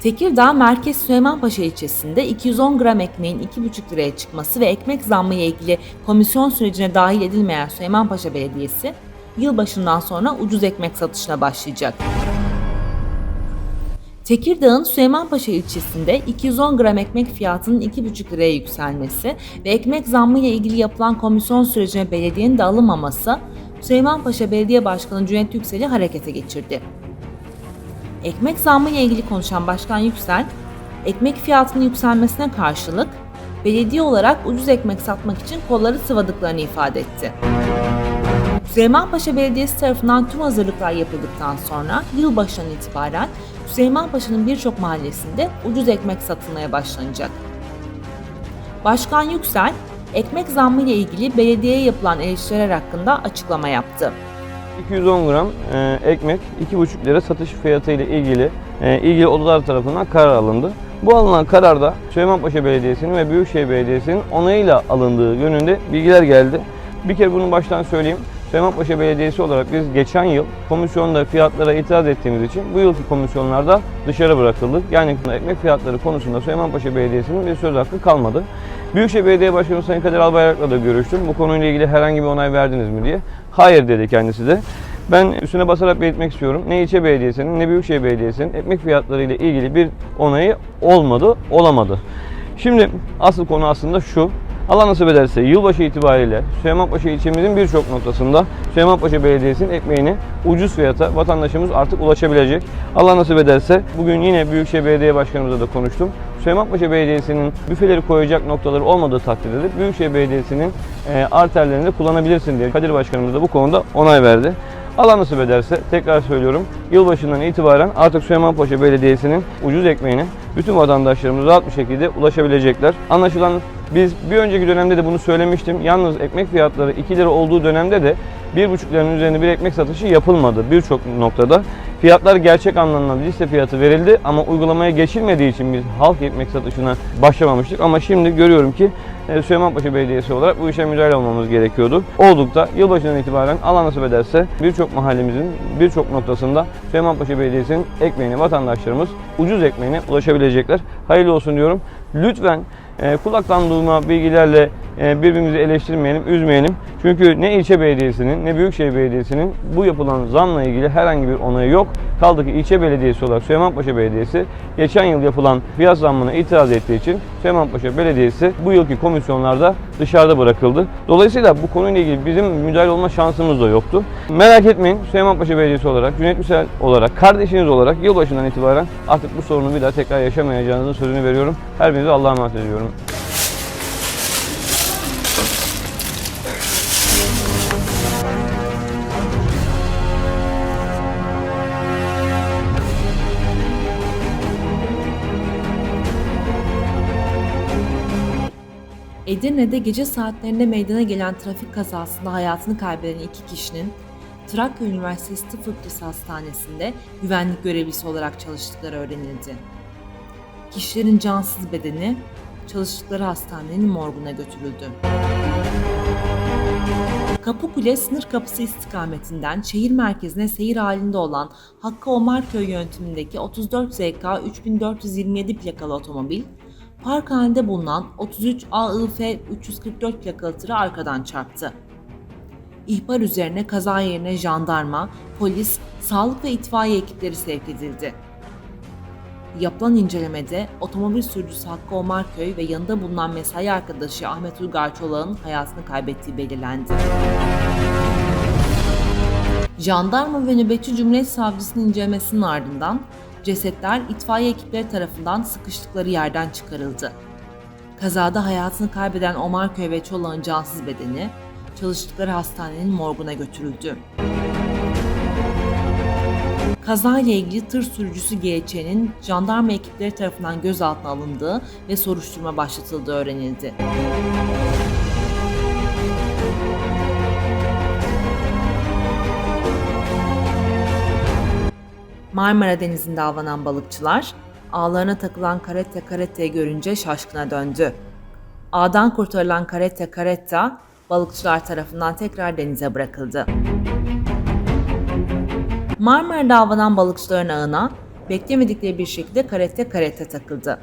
Tekirdağ Merkez Süleymanpaşa ilçesinde 210 gram ekmeğin 2,5 liraya çıkması ve ekmek zammı ile ilgili komisyon sürecine dahil edilmeyen Süleymanpaşa Belediyesi, yılbaşından sonra ucuz ekmek satışına başlayacak. Tekirdağ'ın Süleymanpaşa ilçesinde 210 gram ekmek fiyatının 2,5 liraya yükselmesi ve ekmek zammı ile ilgili yapılan komisyon sürecine belediyenin de alınmaması, Süleymanpaşa Belediye Başkanı Cüneyt Yüksel'i harekete geçirdi. Ekmek zammı ile ilgili konuşan Başkan Yüksel, ekmek fiyatının yükselmesine karşılık belediye olarak ucuz ekmek satmak için kolları sıvadıklarını ifade etti. Süleymanpaşa Belediyesi tarafından tüm hazırlıklar yapıldıktan sonra yılbaşından itibaren Süleymanpaşa'nın birçok mahallesinde ucuz ekmek satılmaya başlanacak. Başkan Yüksel, ekmek zammı ile ilgili belediyeye yapılan eleştiriler hakkında açıklama yaptı. 210 gram e, ekmek 2,5 lira satış fiyatı ile ilgili e, ilgili odalar tarafından karar alındı. Bu alınan kararda Süleymanpaşa Belediyesi'nin ve Büyükşehir Belediyesi'nin onayıyla alındığı yönünde bilgiler geldi. Bir kere bunu baştan söyleyeyim. Süleymanpaşa Belediyesi olarak biz geçen yıl komisyonda fiyatlara itiraz ettiğimiz için bu yılki komisyonlarda dışarı bırakıldık. Yani ekmek fiyatları konusunda Süleymanpaşa Belediyesi'nin bir söz hakkı kalmadı. Büyükşehir Belediye Başkanı Sayın Kadir Albayrak'la da görüştüm. Bu konuyla ilgili herhangi bir onay verdiniz mi diye. Hayır dedi kendisi de. Ben üstüne basarak belirtmek istiyorum. Ne ilçe belediyesinin ne büyükşehir belediyesinin ekmek fiyatları ile ilgili bir onayı olmadı, olamadı. Şimdi asıl konu aslında şu. Allah nasip ederse yılbaşı itibariyle Süleymanpaşa ilçemizin birçok noktasında Süleymanpaşa Belediyesi'nin ekmeğini ucuz fiyata vatandaşımız artık ulaşabilecek. Allah nasip ederse bugün yine Büyükşehir Belediye Başkanımızla da konuştum. Süleymanpaşa Belediyesi'nin büfeleri koyacak noktaları olmadığı takdirde de Büyükşehir Belediyesi'nin e, arterlerini de kullanabilirsin diye Kadir Başkanımız da bu konuda onay verdi. Allah nasip ederse tekrar söylüyorum yılbaşından itibaren artık Süleymanpaşa Belediyesi'nin ucuz ekmeğine bütün vatandaşlarımız rahat bir şekilde ulaşabilecekler. Anlaşılan biz bir önceki dönemde de bunu söylemiştim. Yalnız ekmek fiyatları 2 lira olduğu dönemde de 1,5 liranın üzerinde bir ekmek satışı yapılmadı birçok noktada. Fiyatlar gerçek anlamda liste fiyatı verildi ama uygulamaya geçilmediği için biz halk ekmek satışına başlamamıştık. Ama şimdi görüyorum ki e, Süleymanpaşa Belediyesi olarak bu işe müdahale olmamız gerekiyordu. Olduk da yılbaşından itibaren Allah nasip ederse birçok mahallemizin birçok noktasında Süleymanpaşa Belediyesi'nin ekmeğine vatandaşlarımız ucuz ekmeğine ulaşabilecekler. Hayırlı olsun diyorum. Lütfen e, kulaktan duyma bilgilerle birbirimizi eleştirmeyelim, üzmeyelim. Çünkü ne ilçe belediyesinin ne büyükşehir belediyesinin bu yapılan zamla ilgili herhangi bir onayı yok. Kaldı ki ilçe belediyesi olarak Süleymanpaşa Belediyesi geçen yıl yapılan fiyat zammına itiraz ettiği için Süleymanpaşa Belediyesi bu yılki komisyonlarda dışarıda bırakıldı. Dolayısıyla bu konuyla ilgili bizim müdahale olma şansımız da yoktu. Merak etmeyin Süleymanpaşa Belediyesi olarak, Cüneyt Müsel olarak, kardeşiniz olarak yılbaşından itibaren artık bu sorunu bir daha tekrar yaşamayacağınızın sözünü veriyorum. Her birinize Allah'a emanet ediyorum. Edirne'de gece saatlerinde meydana gelen trafik kazasında hayatını kaybeden iki kişinin Trakya Üniversitesi Tıp Fakültesi Hastanesi'nde güvenlik görevlisi olarak çalıştıkları öğrenildi. Kişilerin cansız bedeni çalıştıkları hastanenin morguna götürüldü. Kapıkule sınır kapısı istikametinden şehir merkezine seyir halinde olan Hakkı Omarköy yönetimindeki 34 ZK 3427 plakalı otomobil, park halinde bulunan 33 AIF 344 plakalı arkadan çarptı. İhbar üzerine kaza yerine jandarma, polis, sağlık ve itfaiye ekipleri sevk edildi. Yapılan incelemede otomobil sürücüsü Hakkı Omarköy ve yanında bulunan mesai arkadaşı Ahmet Uygar Çolak'ın hayatını kaybettiği belirlendi. Jandarma ve nöbetçi Cumhuriyet Savcısının incelemesinin ardından cesetler itfaiye ekipleri tarafından sıkıştıkları yerden çıkarıldı. Kazada hayatını kaybeden Omarköy ve Çolak'ın cansız bedeni çalıştıkları hastanenin morguna götürüldü. Kaza ile ilgili tır sürücüsü GÇ'nin jandarma ekipleri tarafından gözaltına alındığı ve soruşturma başlatıldığı öğrenildi. Marmara Denizi'nde avlanan balıkçılar, ağlarına takılan karette karetteyi görünce şaşkına döndü. Ağdan kurtarılan karette karetta, balıkçılar tarafından tekrar denize bırakıldı. Marmara'da avlanan balıkçıların ağına beklemedikleri bir şekilde karette karette takıldı.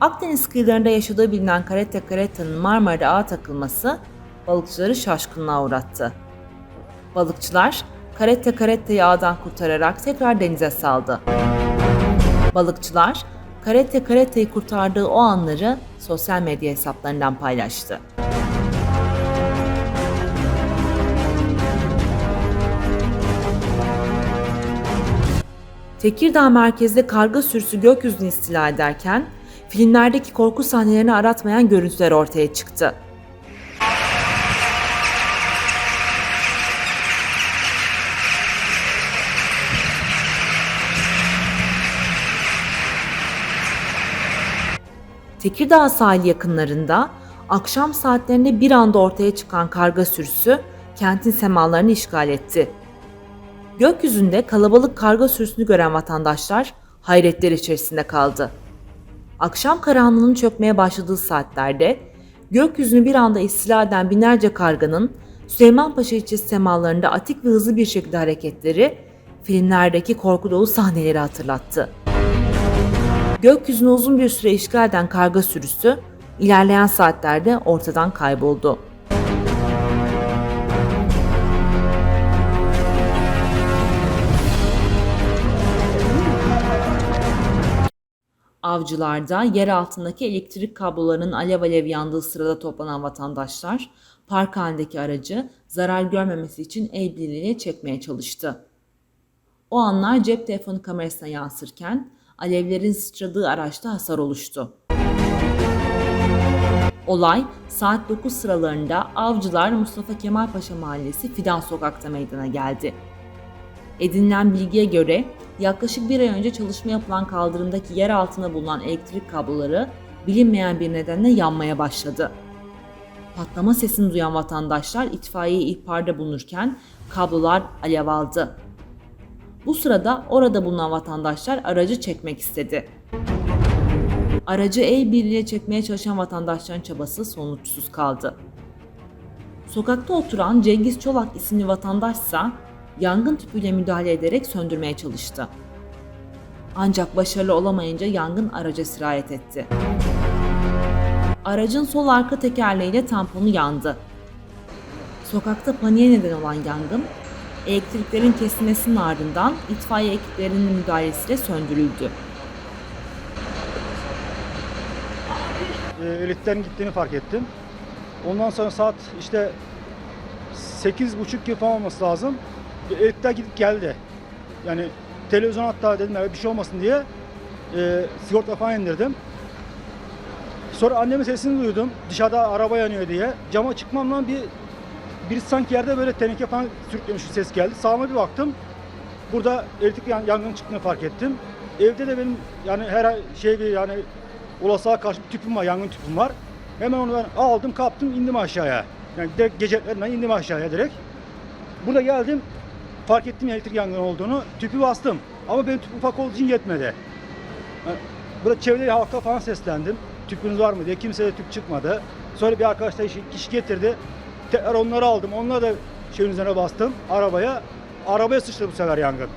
Akdeniz kıyılarında yaşadığı bilinen karette karettanın Marmara'da ağa takılması balıkçıları şaşkınlığa uğrattı. Balıkçılar karette karettayı ağdan kurtararak tekrar denize saldı. Balıkçılar karette karettayı kurtardığı o anları sosyal medya hesaplarından paylaştı. Tekirdağ merkezde karga sürüsü gökyüzünü istila ederken filmlerdeki korku sahnelerini aratmayan görüntüler ortaya çıktı. Tekirdağ sahil yakınlarında akşam saatlerinde bir anda ortaya çıkan karga sürüsü kentin semalarını işgal etti. Gökyüzünde kalabalık karga sürüsünü gören vatandaşlar hayretler içerisinde kaldı. Akşam karanlığının çökmeye başladığı saatlerde gökyüzünü bir anda istila eden binlerce karganın Süleymanpaşa ilçesi semalarında atik ve hızlı bir şekilde hareketleri filmlerdeki korku dolu sahneleri hatırlattı. Gökyüzünü uzun bir süre işgal eden karga sürüsü ilerleyen saatlerde ortadan kayboldu. Avcılarda yer altındaki elektrik kablolarının alev alev yandığı sırada toplanan vatandaşlar park halindeki aracı zarar görmemesi için el birliğiyle çekmeye çalıştı. O anlar cep telefonu kamerasına yansırken alevlerin sıçradığı araçta hasar oluştu. Olay saat 9 sıralarında Avcılar Mustafa Kemal Paşa Mahallesi Fidan Sokak'ta meydana geldi. Edinilen bilgiye göre yaklaşık bir ay önce çalışma yapılan kaldırımdaki yer altında bulunan elektrik kabloları bilinmeyen bir nedenle yanmaya başladı. Patlama sesini duyan vatandaşlar itfaiye ihbarda bulunurken kablolar alev aldı. Bu sırada orada bulunan vatandaşlar aracı çekmek istedi. Aracı el birliğiyle çekmeye çalışan vatandaşların çabası sonuçsuz kaldı. Sokakta oturan Cengiz Çolak isimli vatandaşsa yangın tüpüyle müdahale ederek söndürmeye çalıştı. Ancak başarılı olamayınca yangın araca sirayet etti. Aracın sol arka tekerleğiyle tamponu yandı. Sokakta paniğe neden olan yangın, elektriklerin kesilmesinin ardından itfaiye ekiplerinin müdahalesiyle söndürüldü. e, elektriklerin gittiğini fark ettim. Ondan sonra saat işte 8.30 gibi falan olması lazım. Elektrikler gidip geldi. Yani televizyon hatta dedim evet bir şey olmasın diye e, sigorta falan indirdim. Sonra annemin sesini duydum. Dışarıda araba yanıyor diye. Cama çıkmamdan bir bir sanki yerde böyle teneke falan sürüklüyormuş bir ses geldi. Sağıma bir baktım. Burada elektrik yan- yangını çıktığını fark ettim. Evde de benim yani her şey bir yani olasılığa karşı bir tüpüm var, yangın tüpüm var. Hemen onu ben aldım, kaptım, indim aşağıya. Yani direkt gecelerimden indim aşağıya direkt. Burada geldim, fark ettim elektrik yangını olduğunu, tüpü bastım. Ama benim tüp ufak olduğu için yetmedi. Yani burada çevreli halka falan seslendim. Tüpünüz var mı diye. Kimseye tüp çıkmadı. Sonra bir arkadaş da iş- kişi getirdi. Tekrar onları aldım. Onları da şeyin üzerine bastım arabaya. Arabaya sıçtı bu sefer yangın.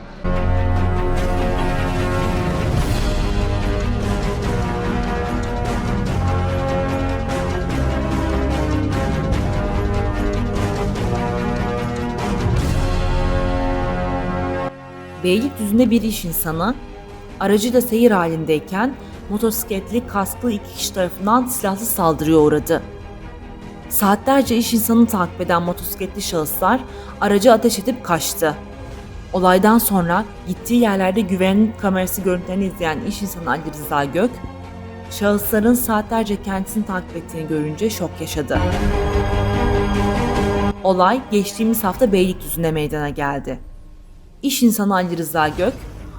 Beylikdüzü'nde bir iş insanı aracıyla seyir halindeyken motosikletli kasklı iki kişi tarafından silahlı saldırıya uğradı. Saatlerce iş insanını takip eden motosikletli şahıslar aracı ateş edip kaçtı. Olaydan sonra gittiği yerlerde güvenlik kamerası görüntülerini izleyen iş insanı Ali Rıza Gök, şahısların saatlerce kendisini takip ettiğini görünce şok yaşadı. Olay geçtiğimiz hafta Beylikdüzü'nde meydana geldi. İş insanı Ali Rıza Gök,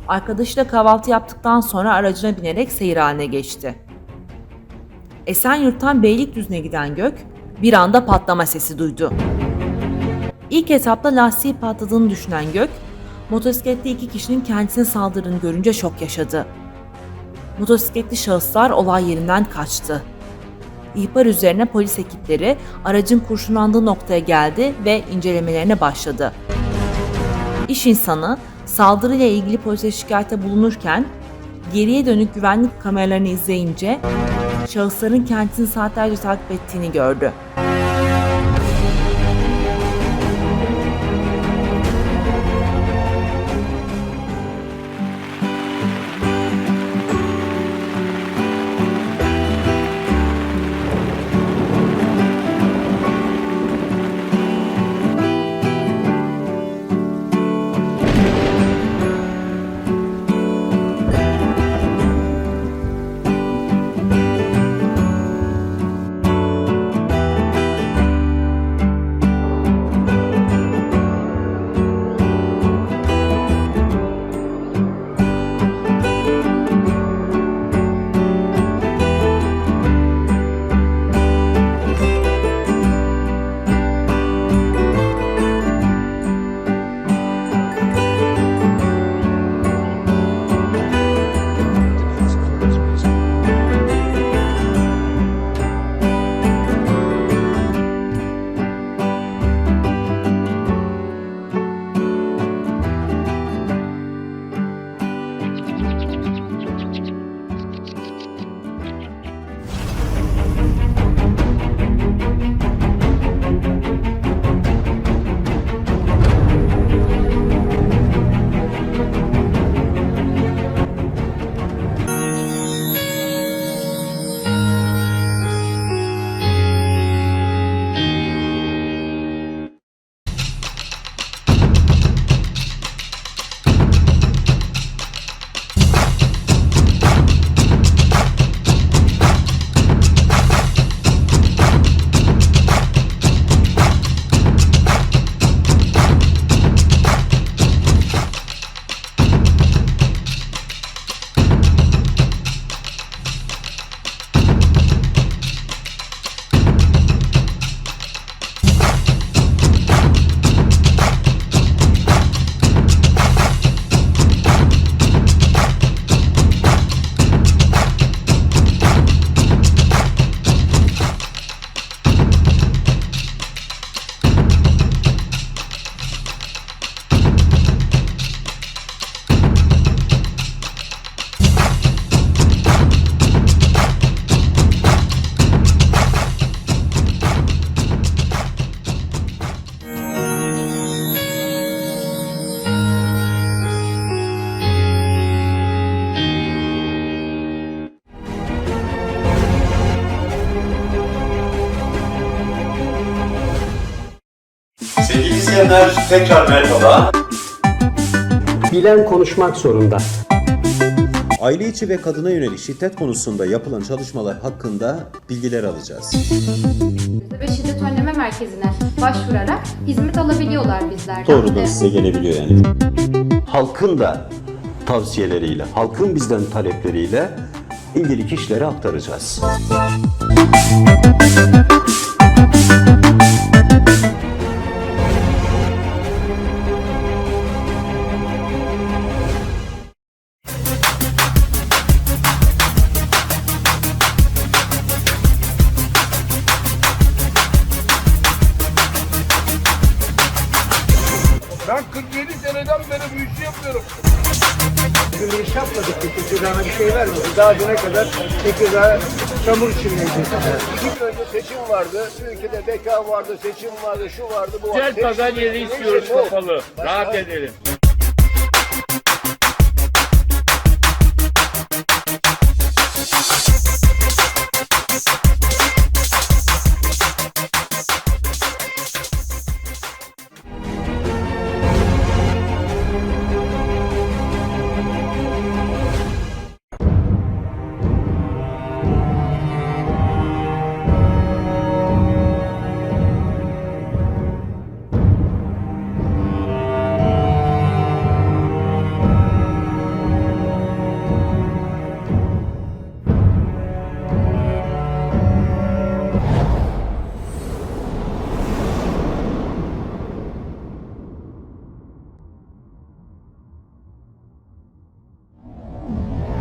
arkadaşıyla kahvaltı yaptıktan sonra aracına binerek seyir haline geçti. Esenyurt'tan Beylikdüzü'ne giden Gök, bir anda patlama sesi duydu. İlk etapta lastiği patladığını düşünen Gök, motosikletli iki kişinin kendisine saldırdığını görünce şok yaşadı. Motosikletli şahıslar olay yerinden kaçtı. İhbar üzerine polis ekipleri aracın kurşunlandığı noktaya geldi ve incelemelerine başladı. İş insanı Saldırıyla ilgili polise şikayette bulunurken geriye dönük güvenlik kameralarını izleyince şahısların kentini saatlerce takip ettiğini gördü. Sevgili izleyenler tekrar merhaba. Bilen konuşmak zorunda. Aile içi ve kadına yönelik şiddet konusunda yapılan çalışmalar hakkında bilgiler alacağız. ve şiddet önleme merkezine başvurarak hizmet alabiliyorlar bizlerden. Doğrudan size gelebiliyor yani. Halkın da tavsiyeleriyle, halkın bizden talepleriyle ilgili kişilere aktaracağız. Kadar Tekirdağ çamur içindeydi. İki gün önce seçim vardı. Ülkede beka vardı, seçim vardı, şu vardı, bu vardı. Güzel pazar yeri istiyoruz kapalı. Rahat edelim.